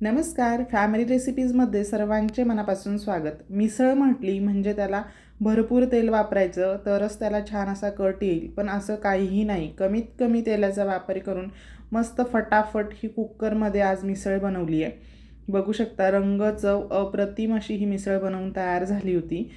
नमस्कार. फॅमिली रेसिपीजमध्ये सर्वांचे मनापासून स्वागत. मिसळ म्हटली म्हणजे त्याला भरपूर तेल वापरायचं तरच त्याला छान असा कट येईल. पण असं काहीही नाही. कमीत कमी तेलाचा वापर करून मस्त फटाफट ही कुकरमध्ये आज मिसळ बनवली आहे. बघू शकता रंग चव अप्रतिम अशी ही मिसळ बनवून तयार झाली होती.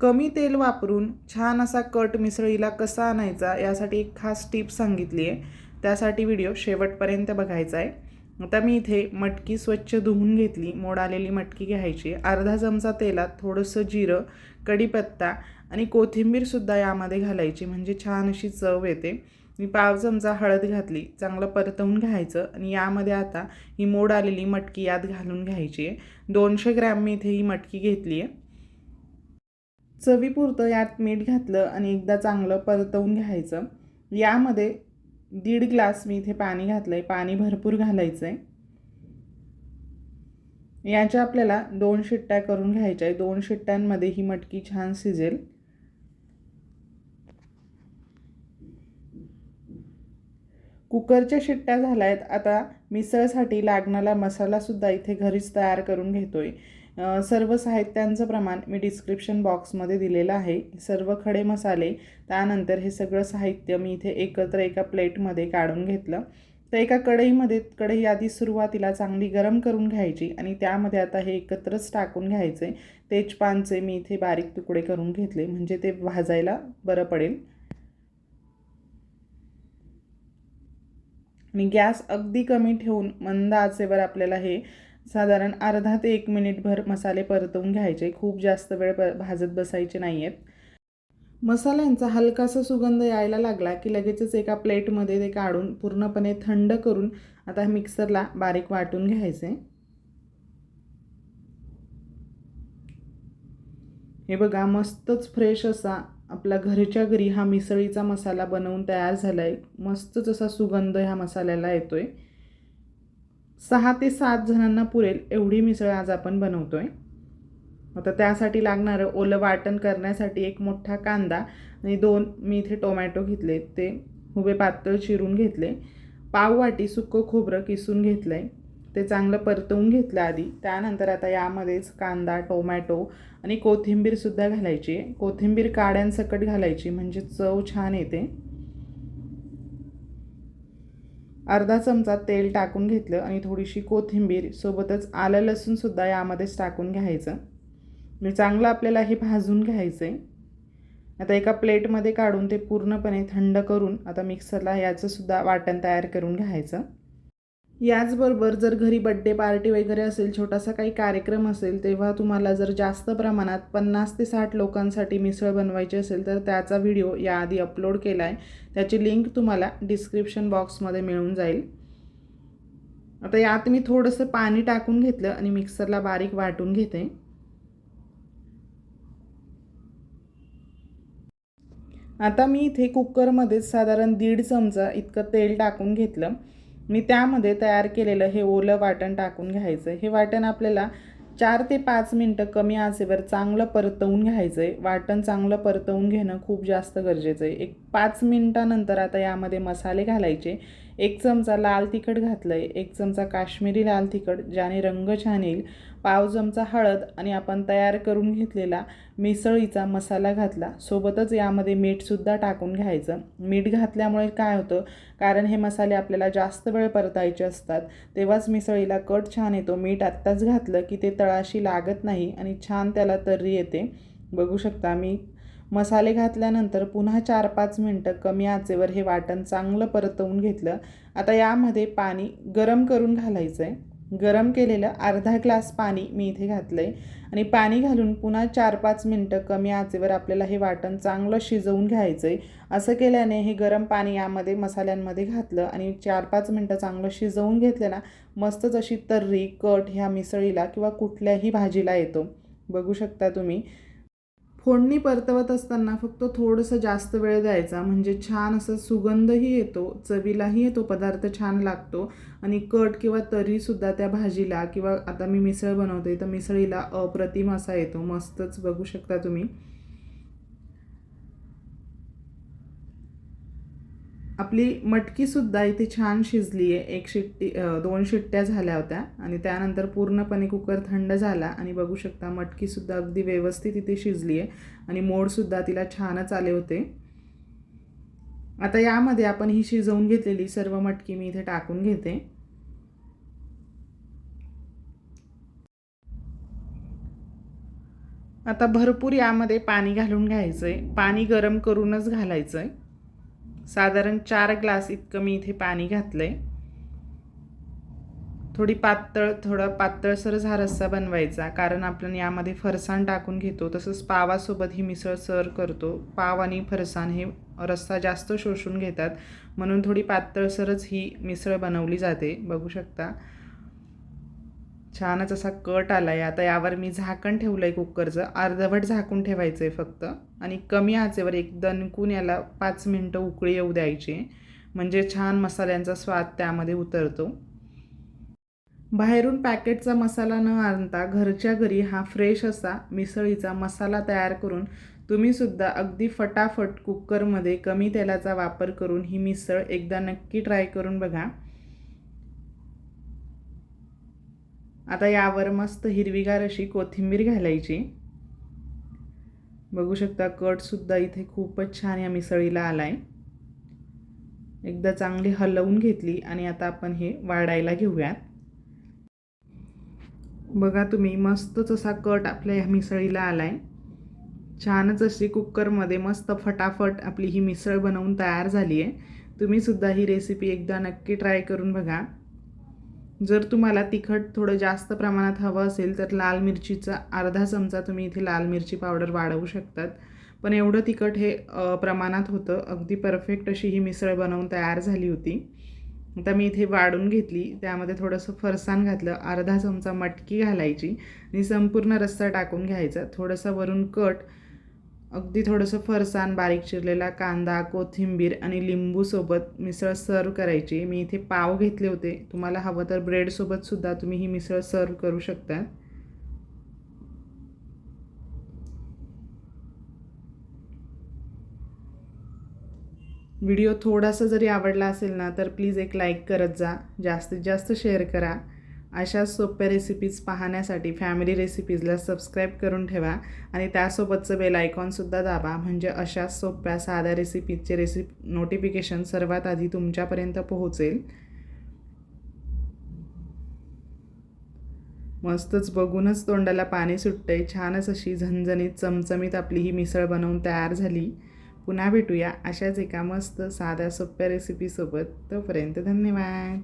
कमी तेल वापरून छान असा कट मिसळीला कसा आणायचा यासाठी एक खास टिप सांगितली आहे. त्यासाठी व्हिडिओ शेवटपर्यंत बघायचा आहे. आता मी इथे मटकी स्वच्छ धुवून घेतली मोड आलेली मटकी घ्यायची. अर्धा चमचा तेलात थोडंसं जिरं कढीपत्ता आणि कोथिंबीरसुद्धा यामध्ये घालायची म्हणजे छान अशी चव येते. मी पाव चमचा हळद घातली चांगलं परतवून घ्यायचं आणि यामध्ये आता ही मोड आलेली मटकी यात घालून घ्यायची आहे. दोनशे ग्रॅम मी इथे ही मटकी घेतली आहे. चवीपुरतं यात मीठ घातलं आणि एकदा चांगलं परतवून घ्यायचं. यामध्ये दीड ग्लास मी इथे पाणी घातलं आहे पाणी भरपूर घालायचं आहे याच्या आपल्याला दोन शिट्ट्या करून घ्यायच्या आहे दोन शिट्ट्यांमध्ये ही मटकी छान शिजेल. कुकरच्या शिट्ट्या झाल्या आहेत आता मिसळसाठी लागणारा मसालासुद्धा इथे घरीच तयार करून घेतो आहे सर्व साहित्यांचं प्रमाण मी डिस्क्रिप्शन बॉक्समध्ये दिलेलं आहे. सर्व खडे मसाले त्यानंतर हे सगळं साहित्य मी इथे एकत्र एका प्लेटमध्ये काढून घेतलं. तर एका कढईमध्ये कढई आधी सुरुवातीला चांगली गरम करून घ्यायची आणि त्यामध्ये आता हे एकत्रच टाकून घ्यायचे. तेजपानचे मी इथे बारीक तुकडे करून घेतले म्हणजे ते भाजायला बरं पडेल. आणि गॅस अगदी कमी ठेवून मंद आचेवर आपल्याला हे साधारण अर्धा ते एक मिनिटभर मसाले परतवून घ्यायचे. खूप जास्त वेळ प भाजत बसायचे नाही आहेत मसाल्यांचा हलकासा सुगंध यायला लागला की लगेचच एका प्लेटमध्ये ते काढून पूर्णपणे थंड करून आता मिक्सरला बारीक वाटून घ्यायचे. हे बघा मस्तच फ्रेश असा आपला घरच्या घरी हा मिसळीचा मसाला बनवून तयार झाला आहे मस्तच असा सुगंध ह्या मसाल्याला येतो आहे सहा ते सात जणांना पुरेल एवढी मिसळ आज आपण बनवतो आहे आता त्यासाठी लागणारं ओलं वाटण करण्यासाठी एक मोठा कांदा आणि दोन मी इथे टोमॅटो घेतले ते हुबे पातळ चिरून घेतले. पाव वाटी सुकं खोबरं किसून घेतलं आहे ते चांगलं परतवून घेतलं आधी. त्यानंतर आता यामध्येच कांदा टोमॅटो आणि कोथिंबीरसुद्धा घालायची आहे. कोथिंबीर काड्यांसकट घालायची म्हणजे चव छान येते. अर्धा चमचा तेल टाकून घेतलं आणि थोडीशी कोथिंबीर सोबतच आलं लसूणसुद्धा यामध्येच टाकून घ्यायचं. मी चांगलं आपल्याला हे भाजून घ्यायचं आहे आता एका प्लेटमध्ये काढून ते पूर्णपणे थंड करून आता मिक्सरला याचंसुद्धा वाटण तयार करून घ्यायचं. याचबरोबर जर घरी बड्डे पार्टी वगैरे असेल छोटासा काही कार्यक्रम असेल तेव्हा तुम्हाला जर जास्त प्रमाणात पन्नास ते साठ लोकांसाठी मिसळ बनवायची असेल तर त्याचा व्हिडिओ याआधी अपलोड केला आहे त्याची लिंक तुम्हाला डिस्क्रिप्शन बॉक्समध्ये मिळून जाईल. आता यात मी थोडंसं पाणी टाकून घेतलं आणि मिक्सरला बारीक वाटून घेते. आता मी इथे कुकरमध्येच साधारण दीड चमचा इतकं तेल टाकून घेतलं. मी त्यामध्ये तयार केलेलं हे ओलं वाटण टाकून घ्यायचं. हे वाटण आपल्याला चार ते पाच मिनटं कमी आचेवर चांगलं परतवून घ्यायचं आहे वाटण चांगलं परतवून घेणं खूप जास्त गरजेचं आहे. एक पाच मिनटानंतर आता यामध्ये मसाले घालायचे. एक चमचा लाल तिखट घातलं आहे एक चमचा काश्मीरी लाल तिखट ज्याने रंग छान येईल. पाव चमचा हळद आणि आपण तयार करून घेतलेला मिसळीचा मसाला घातला. सोबतच यामध्ये मीठसुद्धा टाकून घ्यायचं. मीठ घातल्यामुळे काय होतं? कारण हे मसाले आपल्याला जास्त वेळ परतायचे असतात. तेव्हाच मिसळीला कट छान येतो. मीठ आत्ताच घातलं की ते तळाशी लागत नाही आणि छान त्याला तर्री येते. बघू शकता मी. मसाले घातल्यानंतर पुन्हा चार पाच मिनटं कमी आचेवर हे वाटण चांगलं परतवून घेतलं. आता यामध्ये पाणी गरम करून घालायचं आहे गरम केलेलं अर्धा ग्लास पाणी मी इथे घातलं आहे आणि पाणी घालून पुन्हा चार पाच मिनटं कमी आचेवर आपल्याला हे वाटण चांगलं शिजवून घ्यायचं आहे असं केल्याने हे गरम पाणी यामध्ये मसाल्यांमध्ये घातलं आणि चार पाच मिनटं चांगलं शिजवून घेतलं ना मस्तच अशी तर्री कट ह्या मिसळीला किंवा कुठल्याही भाजीला येतो. बघू शकता तुम्ही. फोडणी परतवत असताना फक्त थोडंसं जास्त वेळ द्यायचा. म्हणजे छान असं सुगंधही येतो चवीलाही येतो पदार्थ छान लागतो. आणि कट किंवा तरीसुद्धा त्या भाजीला किंवा आता मी मिसळ बनवते तर मिसळीला अप्रतिम असा येतो. मस्तच बघू शकता तुम्ही. आपली मटकीसुद्धा इथे छान शिजली आहे एक शिट्टी दोन शिट्ट्या झाल्या होत्या आणि त्यानंतर पूर्णपणे कुकर थंड झाला आणि बघू शकता मटकीसुद्धा अगदी व्यवस्थित इथे शिजली आहे आणि मोडसुद्धा तिला छानच आले होते. आता यामध्ये आपण ही शिजवून घेतलेली सर्व मटकी मी इथे टाकून घेते. आता भरपूर यामध्ये पाणी घालून घ्यायचं आहे पाणी गरम करूनच घालायचं आहे साधारण चार ग्लास इतकं मी इथे पाणी घातलं आहे थोडी पातळ थोडा पातळसर हा रस्सा बनवायचा कारण आपण यामध्ये फरसाण टाकून घेतो तसंच पावासोबत ही मिसळ सर करतो. पाव आणि फरसाण हे रस्सा जास्त शोषून घेतात म्हणून थोडी पातळसरच ही मिसळ बनवली जाते बघू शकता. छानच असा कट आला आहे आता यावर मी झाकण ठेवलं आहे कुकरचं. अर्धवट झाकून ठेवायचं आहे फक्त. आणि कमी आचेवर एक दणकून याला पाच मिनटं उकळी येऊ द्यायची. म्हणजे छान मसाल्यांचा स्वाद त्यामध्ये उतरतो. बाहेरून पॅकेटचा मसाला न आणता घरच्या घरी हा फ्रेश असा मिसळीचा मसाला तयार करून तुम्हीसुद्धा अगदी फटाफट कुकरमध्ये कमी तेलाचा वापर करून ही मिसळ एकदा नक्की ट्राय करून बघा. आता यावर मस्त हिरवीगार अशी कोथिंबीर घालायची. बघू शकता कटसुद्धा इथे खूपच छान या मिसळीला आला आहे एकदा चांगली हलवून घेतली आणि आता आपण हे वाढायला घेऊयात. बघा तुम्ही मस्तच असा कट आपल्या ह्या मिसळीला आला आहे छानच अशी कुकरमध्ये मस्त फटाफट आपली ही मिसळ बनवून तयार झाली आहे तुम्हीसुद्धा ही रेसिपी एकदा नक्की ट्राय करून बघा. जर तुम्हाला तिखट थोडं जास्त प्रमाणात हवं असेल तर लाल मिरचीचा अर्धा चमचा तुम्ही इथे लाल मिरची पावडर वाढवू शकतात. पण एवढं तिखट हे प्रमाणात होतं. अगदी परफेक्ट अशी ही मिसळ बनवून तयार झाली होती. आता मी इथे वाढून घेतली. त्यामध्ये थोडंसं फरसाण घातलं. अर्धा चमचा मटकी घालायची. आणि संपूर्ण रस्सा टाकून घ्यायचा. थोडंसं वरून कट अगदी थोडंसं फरसाण बारीक चिरलेला कांदा कोथिंबीर आणि लिंबूसोबत मिसळ सर्व करायची. मी इथे पाव घेतले होते. तुम्हाला हवं तर ब्रेडसोबतसुद्धा तुम्ही ही मिसळ सर्व करू शकता. व्हिडिओ थोडासा जरी आवडला असेल ना तर प्लीज एक लाईक करत जा. जास्तीत जास्त शेअर करा. अशाच सोप्या रेसिपीज पाहण्यासाठी फॅमिली रेसिपीजला सबस्क्राईब करून ठेवा आणि त्यासोबतचं बेल आयकॉनसुद्धा दाबा. म्हणजे अशाच सोप्या साध्या रेसिपीजचे रेसिप नोटिफिकेशन सर्वात आधी तुमच्यापर्यंत पोहोचेल. मस्तच बघूनच तोंडाला पाणी सुटतंय. छानच अशी झणझणीत चमचमीत आपली ही मिसळ बनवून तयार झाली. पुन्हा भेटूया अशाच एका मस्त साध्या सोप्या रेसिपीसोबत तोपर्यंत धन्यवाद.